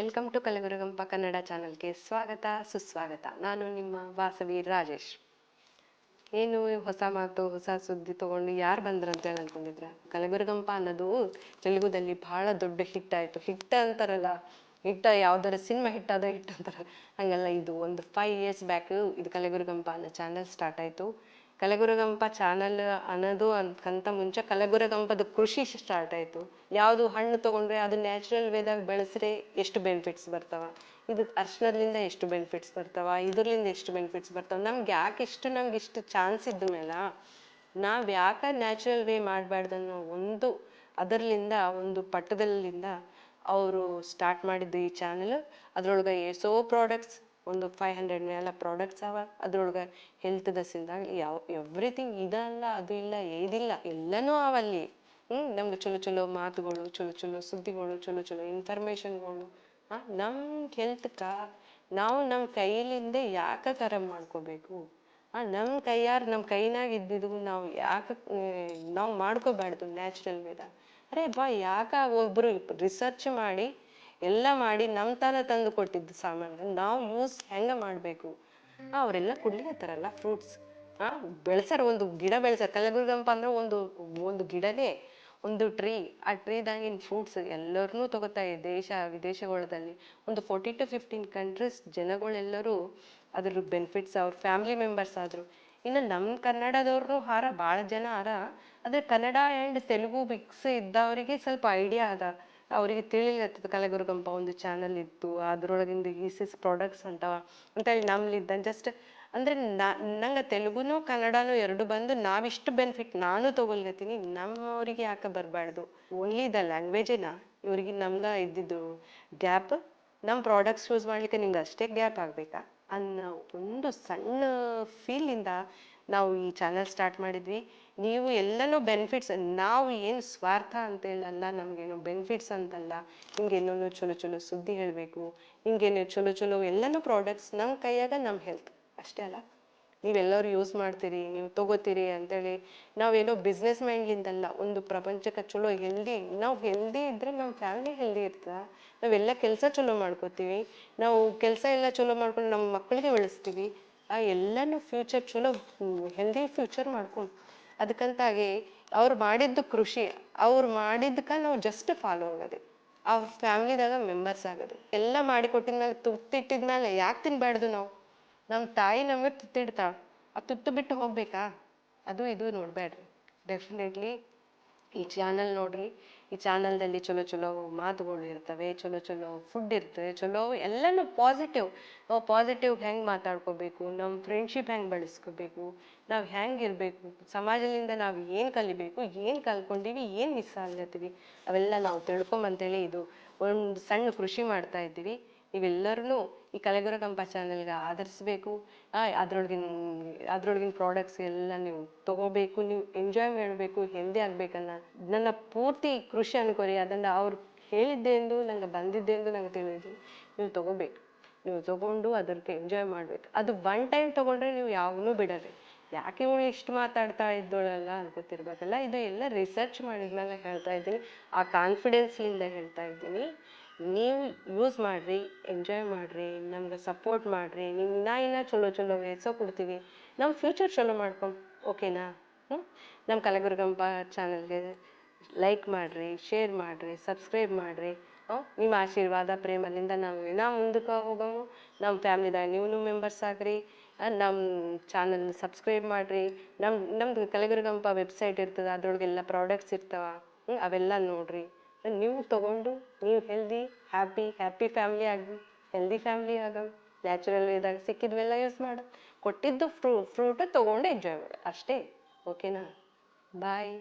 Welcome to ಕಲಗುರುಗಂಪ Kannada ಚಾನಲ್ಗೆ ಸ್ವಾಗತ ಸುಸ್ವಾಗತ ನಾನು ನಿಮ್ಮ ವಾಸವಿ ರಾಜೇಶ್ ಏನು ಹೊಸ ಮಾತು ಹೊಸ ಸುದ್ದಿ ತಗೊಂಡು ಯಾರು ಬಂದ್ರಂತೇಳಿ ಅನ್ಕೊಂಡಿದ್ರ ಕಲಗುರುಗಂಪ ಅನ್ನೋದು ತೆಲುಗುದಲ್ಲಿ ಬಹಳ ದೊಡ್ಡ ಹಿಟ್ ಆಯ್ತು. ಹಿಟ್ ಅಂತಾರಲ್ಲ, ಹಿಟ್ ಯಾವ್ದಾರ ಸಿನಿಮಾ ಹಿಟ್ ಆದ್ರೆ ಹಿಟ್ ಅಂತಾರ. ಹಂಗಲ್ಲ ಇದು ಒಂದು ಫೈವ್ ಇಯರ್ಸ್ ಬ್ಯಾಕ್ ಇದು ಕಲಗುರುಗಂಪ ಅನ್ನೋ ಚಾನಲ್ ಸ್ಟಾರ್ಟ್ ಆಯ್ತು. ಕಲಗುರುಗಂಪ ಚಾನಲ್ ಅನ್ನೋದು ಅದಕ್ಕಂತ ಮುಂಚೆ ಕಲಗುರಗಂಪದ ಕೃಷಿ ಸ್ಟಾರ್ಟ್ ಆಯ್ತು. ಯಾವುದು ಹಣ್ಣು ತಗೊಂಡ್ರೆ ಅದು ನ್ಯಾಚುರಲ್ ವೇದಾಗ ಬೆಳೆಸ್ರೆ ಎಷ್ಟು ಬೆನಿಫಿಟ್ಸ್ ಬರ್ತಾವ? ಇದು ಅರ್ಶಿನದಿಂದ ಎಷ್ಟು ಬೆನಿಫಿಟ್ಸ್ ಬರ್ತಾವ? ಇದರಿಂದ ಎಷ್ಟು ಬೆನಿಫಿಟ್ಸ್ ಬರ್ತಾವ? ನಮ್ಗೆ ಯಾಕೆ ಇಷ್ಟು ನಮ್ಗೆ ಇಷ್ಟು ಚಾನ್ಸ್ ಇದ್ದ ಮೇಲೆ ನಾವು ಯಾಕೆ ನ್ಯಾಚುರಲ್ ವೇ ಮಾಡಬಾರ್ದು ಅನ್ನೋ ಒಂದು ಅದರಲ್ಲಿಂದ ಒಂದು ಪಟ್ಟದಲ್ಲಿಂದ ಅವರು ಸ್ಟಾರ್ಟ್ ಮಾಡಿದ್ದು ಈ ಚಾನಲ್ ಅದ್ರೊಳಗೆ ಎಷ್ಟೋ ಪ್ರಾಡಕ್ಟ್ಸ್ ಒಂದು ಫೈವ್ ಹಂಡ್ರೆಡ್ ಮೇಲೆ ಪ್ರಾಡಕ್ಟ್ಸ್ ಅವ. ಅದ್ರೊಳಗೆ ಹೆಲ್ತ್ ದಸಿಂದ ಯಾವ ಎವ್ರಿಥಿಂಗ್ ಇದಲ್ಲ, ಅದು ಇಲ್ಲ, ಏದಿಲ್ಲ, ಎಲ್ಲನೂ ಅವಲ್ಲಿ. ನಮ್ಗೆ ಚಲೋ ಚಲೋ ಮಾತುಗಳು, ಚಲೋ ಚಲೋ ಸುದ್ದಿಗಳು, ಚಲೋ ಚಲೋ ಇನ್ಫಾರ್ಮೇಷನ್ಗಳು ನಮ್ಮ ಹೆಲ್ತ್ಕ ನಾವು ನಮ್ಮ ಕೈಲಿಂದ ಯಾಕೆ ಥರ ಮಾಡ್ಕೋಬೇಕು? ನಮ್ಮ ಕೈಯಾರು ನಮ್ಮ ಕೈನಾಗ ಇದ್ದಿದ್ದು ನಾವು ಯಾಕೆ ನಾವು ಮಾಡ್ಕೋಬಾರ್ದು ನ್ಯಾಚುರಲ್ ವೇದಾಗ ಅರೆ ಬಾ, ಯಾಕ ಒಬ್ರು ರಿಸರ್ಚ್ ಮಾಡಿ ಎಲ್ಲ ಮಾಡಿ ನಮ್ಮ ತರ ತಂದು ಕೊಟ್ಟಿದ್ದು ಸಾಮಾನು ನಾವು ಯೂಸ್ ಹೆಂಗ ಮಾಡಬೇಕು? ಅವರೆಲ್ಲ ಕುಡ್ಲಿಕತ್ತಾರಲ್ಲ ಫ್ರೂಟ್ಸ್. ಆ, ಬೆಳ್ಸಾರ ಒಂದು ಗಿಡ ಬೆಳ್ಸಾರ. ಕಲಬುರ್ಗಂಪ ಅಂದ್ರೆ ಒಂದು ಒಂದು ಗಿಡನೇ, ಒಂದು ಟ್ರೀ. ಆ ಟ್ರೀದಾಗಿನ ಫ್ರೂಟ್ಸ್ ಎಲ್ಲರನ್ನೂ ತಗೋತಾ ದೇಶ ವಿದೇಶಗಳಲ್ಲಿ ಒಂದು ಫೋರ್ಟಿ ಟು ಫಿಫ್ಟೀನ್ ಕಂಟ್ರೀಸ್ ಜನಗಳೆಲ್ಲರೂ ಅದ್ರ ಬೆನಿಫಿಟ್ಸ್ ಅವ್ರ ಫ್ಯಾಮಿಲಿ ಮೆಂಬರ್ಸ್ ಆದ್ರು. ಇನ್ನು ನಮ್ಮ ಕನ್ನಡದವ್ರು ಹಾರ ಭಾಳ ಜನ ಹಾರ. ಅದ್ರ ಕನ್ನಡ ಆ್ಯಂಡ್ ತೆಲುಗು ಮಿಕ್ಸ್ ಇದ್ದವರಿಗೆ ಸ್ವಲ್ಪ ಐಡಿಯಾ ಅದ. ಅವರಿಗೆ ತಿಳಿಲತ್ತದ ಕಲಗುರುಗಂಪ ಒಂದು ಚಾನಲ್ ಇತ್ತು, ಅದ್ರೊಳಗಿಂದ ಈಸಿಸ್ ಪ್ರಾಡಕ್ಟ್ಸ್ ಅಂತಾವ ಅಂತೇಳಿ ನಮ್ಲಿದ್ದ. ಜಸ್ಟ್ ಅಂದ್ರೆ ನಂಗೆ ತೆಲುಗುನು ಕನ್ನಡನು ಎರಡು ಬಂದು ನಾವಿಷ್ಟು ಬೆನಿಫಿಟ್ ನಾನು ತಗೊಳ್ಗತ್ತೀನಿ, ನಮ್ಮವರಿಗೆ ಯಾಕೆ ಬರಬಾರ್ದು? ಓನ್ಲಿ ದ ಲ್ಯಾಂಗ್ವೇಜೇನ ಇವ್ರಿಗೆ ನಮ್ಗೆ ಇದ್ದಿದ್ದು ಗ್ಯಾಪ್ ನಮ್ಮ ಪ್ರಾಡಕ್ಟ್ಸ್ ಯೂಸ್ ಮಾಡ್ಲಿಕ್ಕೆ ನಿಮ್ಗೆ ಅಷ್ಟೇ ಗ್ಯಾಪ್ ಆಗಬೇಕಾ? ಅನ್ನೋ ಒಂದು ಸಣ್ಣ ಫೀಲಿಂದ ನಾವು ಈ ಚಾನೆಲ್ ಸ್ಟಾರ್ಟ್ ಮಾಡಿದ್ವಿ. ನೀವು ಎಲ್ಲನೂ ಬೆನಿಫಿಟ್ಸ್ ನಾವು ಏನು ಸ್ವಾರ್ಥ ಅಂತೇಳಲ್ಲ ನಮಗೇನು ಬೆನಿಫಿಟ್ಸ್ ಅಂತಲ್ಲ. ನಿಮ್ಗೇನೋ ಚಲೋ ಚಲೋ ಸುದ್ದಿ ಹೇಳಬೇಕು ನಿಮ್ಗೇನು ಚಲೋ ಚಲೋ ಎಲ್ಲನೂ ಪ್ರಾಡಕ್ಟ್ಸ್ ನಮ್ಮ ಕೈಯಾಗ ನಮ್ಮ ಹೆಲ್ತ್ ಅಷ್ಟೇ ಅಲ್ಲ. ನೀವೆಲ್ಲರೂ ಯೂಸ್ ಮಾಡ್ತೀರಿ, ನೀವು ತಗೋತೀರಿ ಅಂತೇಳಿ ನಾವೇನೋ ಬಿಸ್ನೆಸ್ ಮೈಂಡ್ಲಿಂದಲ್ಲ ಒಂದು ಪ್ರಪಂಚಕ್ಕೆ ಚಲೋ ಹೆಲ್ದಿ ನಾವು ಹೆಲ್ದಿ ಇದ್ರೆ ನಮ್ಮ ಫ್ಯಾಮಿಲಿ ಹೆಲ್ದಿ ಇರ್ತದ. ನಾವೆಲ್ಲ ಕೆಲಸ ಚಲೋ ಮಾಡ್ಕೋತೀವಿ. ನಾವು ಕೆಲಸ ಎಲ್ಲ ಚಲೋ ಮಾಡ್ಕೊಂಡು ನಮ್ಮ ಮಕ್ಕಳಿಗೆ ಬೆಳೆಸ್ತೀವಿ. ಆ ಎಲ್ಲನೂ ಫ್ಯೂಚರ್ ಚಲೋ ಹೆಲ್ದಿ ಫ್ಯೂಚರ್ ಮಾಡ್ಕೊಂಡು ಅದಕ್ಕಂತಾಗಿ ಅವ್ರು ಮಾಡಿದ್ದು ಕೃಷಿ, ಅವ್ರು ಮಾಡಿದ್ಕ ನಾವು ಜಸ್ಟ್ ಫಾಲೋ ಆಗೋದು. ಅವ್ರ ಫ್ಯಾಮ್ಲಿದಾಗ ಮೆಂಬರ್ಸ್ ಆಗೋದು. ಎಲ್ಲ ಮಾಡಿ ಕೊಟ್ಟಿದ್ಮೇಲೆ ತುತ್ತಿಟ್ಟಿದ್ಮೇಲೆ ಯಾಕೆ ತಿನ್ಬಾರ್ದು ನಾವು? ನಮ್ಮ ತಾಯಿ ನಮಗೆ ತುತ್ತಿಡ್ತಾಳೆ ಆ ತುತ್ತು ಬಿಟ್ಟು ಹೋಗ್ಬೇಕಾ? ಅದು ಇದು ನೋಡ್ಬೇಡ್ರಿ ಡೆಫಿನೆಟ್ಲಿ ಈ ಚಾನಲ್ ನೋಡ್ರಿ. ಈ ಚಾನಲ್ದಲ್ಲಿ ಚಲೋ ಚಲೋ ಮಾತುಗಳು ಇರ್ತವೆ, ಚಲೋ ಚಲೋ ಫುಡ್ ಇರ್ತವೆ, ಚಲೋ ಎಲ್ಲನೂ ಪಾಸಿಟಿವ್ ನಾವು ಪಾಸಿಟಿವ್ ಹೆಂಗೆ ಮಾತಾಡ್ಕೋಬೇಕು ನಮ್ಮ ಫ್ರೆಂಡ್ಶಿಪ್ ಹೆಂಗೆ ಬೆಳೆಸ್ಕೋಬೇಕು, ನಾವು ಹೆಂಗೆ ಇರಬೇಕು, ಸಮಾಜದಿಂದ ನಾವು ಏನು ಕಲಿಬೇಕು, ಏನು ಕಲ್ತ್ಕೊಂಡೀವಿ, ಏನು ಮಿಸ್ ಆಗ್ಲತ್ತೀವಿ ಅವೆಲ್ಲ ನಾವು ತಿಳ್ಕೊಂಬಂತೇಳಿ ಇದು ಒಂದು ಸಣ್ಣ ಕೃಷಿ ಮಾಡ್ತಾ ಇದ್ದೀವಿ. ನೀವೆಲ್ಲರೂ ಈ ಕಲಗುರಗಂಪ ಚಾನಲ್ಗೆ ಆಧರಿಸ್ಬೇಕು. ಅದ್ರೊಳಗಿನ ಅದ್ರೊಳಗಿನ ಪ್ರಾಡಕ್ಟ್ಸ್ ಎಲ್ಲ ನೀವು ತಗೋಬೇಕು, ನೀವು ಎಂಜಾಯ್ ಮಾಡಬೇಕು ಹೆಲ್ದಿ ಆಗ್ಬೇಕನ್ನ ನನ್ನ ಪೂರ್ತಿ ಕೃಷಿ ಅನ್ಕೋರಿ ಅದನ್ನ ಅವ್ರು ಹೇಳಿದ್ದೆಂದು ನಂಗೆ ಬಂದಿದ್ದೆಂದು ನಂಗೆ ತಿಳಿದು ನೀವು ತಗೋಬೇಕು. ನೀವು ತಗೊಂಡು ಅದಕ್ಕೆ ಎಂಜಾಯ್ ಮಾಡ್ಬೇಕು. ಅದು ಒನ್ ಟೈಮ್ ತಗೊಂಡ್ರೆ ನೀವು ಯಾವಾಗಲೂ ಬಿಡೋರಿ ಯಾಕೆ ಇವಳು ಇಷ್ಟು ಮಾತಾಡ್ತಾ ಇದ್ದೋಳಲ್ಲ ಅನ್ಕೋತಿರ್ಬೇಕಲ್ಲ ಇದು ಎಲ್ಲ ರಿಸರ್ಚ್ ಮಾಡಿದ್ಮೇಲೆ ಹೇಳ್ತಾ ಇದ್ದೀನಿ. ಆ ಕಾನ್ಫಿಡೆನ್ಸ್ಲಿಂದ ಹೇಳ್ತಾ ಇದ್ದೀನಿ. ನೀವು ಯೂಸ್ ಮಾಡಿರಿ ಎಂಜಾಯ್ ಮಾಡಿರಿ, ನಮ್ಗೆ ಸಪೋರ್ಟ್ ಮಾಡಿರಿ ನೀವು ನಾ ಇನ್ನೂ ಚಲೋ ಚಲೋ ಹೆಸರು ಕೊಡ್ತೀವಿ. ನಮ್ಮ ಫ್ಯೂಚರ್ ಚಲೋ ಮಾಡ್ಕೊಂಡು ಓಕೆನಾ ಹ್ಞೂ ನಮ್ಮ ಕಲಗುರುಗಂಪ ಚಾನಲ್ಗೆ ಲೈಕ್ ಮಾಡಿರಿ ಶೇರ್ ಮಾಡಿರಿ ಸಬ್ಸ್ಕ್ರೈಬ್ ಮಾಡಿರಿ. ನಿಮ್ಮ ಆಶೀರ್ವಾದ ಪ್ರೇಮದಿಂದ ನಾವು ಇನ್ನೂ ಮುಂದಕ್ಕೆ ಹೋಗೋವು ನಮ್ಮ ಫ್ಯಾಮ್ಲಿದಾಗ ನೀವು ಮೆಂಬರ್ಸ್ ಆಗ್ರಿ. ನಮ್ಮ ಚಾನಲ್ ಸಬ್ಸ್ಕ್ರೈಬ್ ಮಾಡಿರಿ. ನಮ್ಮ ನಮ್ಮದು ಕಲಗುರುಗಂಪ ವೆಬ್ಸೈಟ್ ಇರ್ತದೆ, ಅದ್ರೊಳಗೆಲ್ಲ ಪ್ರಾಡಕ್ಟ್ಸ್ ಇರ್ತಾವೆ. ಅವೆಲ್ಲ ನೋಡಿರಿ. ನೀವು ತಗೊಂಡು ನೀವು ಹೆಲ್ದಿ ಹ್ಯಾಪಿ ಹ್ಯಾಪಿ ಫ್ಯಾಮ್ಲಿ ಆಗಿ ಹೆಲ್ದಿ ಫ್ಯಾಮ್ಲಿ ಆಗ ನ್ಯಾಚುರಲ್ ಇದಾಗ ಸಿಕ್ಕಿದ್ವೆಲ್ಲ ಯೂಸ್ ಮಾಡು. ಕೊಟ್ಟಿದ್ದು ಫ್ರೂ ಫ್ರೂಟ್ ತೊಗೊಂಡು ಎಂಜಾಯ್ ಮಾಡು. ಅಷ್ಟೇ ಓಕೆನಾ ಬಾಯ್